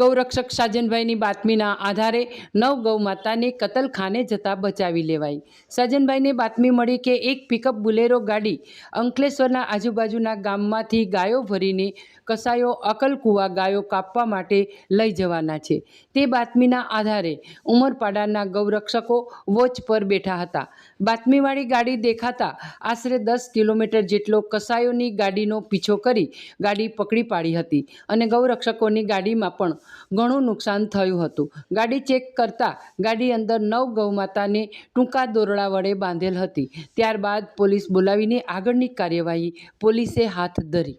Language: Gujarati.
ગૌરક્ષક સાજનભાઈની બાતમીના આધારે નવ ગૌ માતાને કતલખાને જતાં બચાવી લેવાઈ. સાજનભાઈને બાતમી મળી કે એક પિકઅપ બુલેરો ગાડી અંકલેશ્વરના આજુબાજુના ગામમાંથી ગાયો ભરીને કસાયો અકલકુવા ગાયો કાપવા માટે લઈ જવાના છે. તે બાતમીના આધારે ઉમરપાડાના ગૌરક્ષકો વોચ પર બેઠા હતા. બાતમીવાળી ગાડી દેખાતા આશરે દસ કિલોમીટર જેટલો કસાયોની ગાડીનો પીછો કરી ગાડી પકડી પાડી હતી અને ગૌરક્ષકોની ગાડીમાં પણ ઘણું નુકસાન થયું હતું. ગાડી ચેક કરતાં ગાડી અંદર નવ ગૌમાતાને ટૂંકા દોરડા વડે બાંધેલ હતી. ત્યારબાદ પોલીસ બોલાવીને આગળની કાર્યવાહી પોલીસે હાથ ધરી.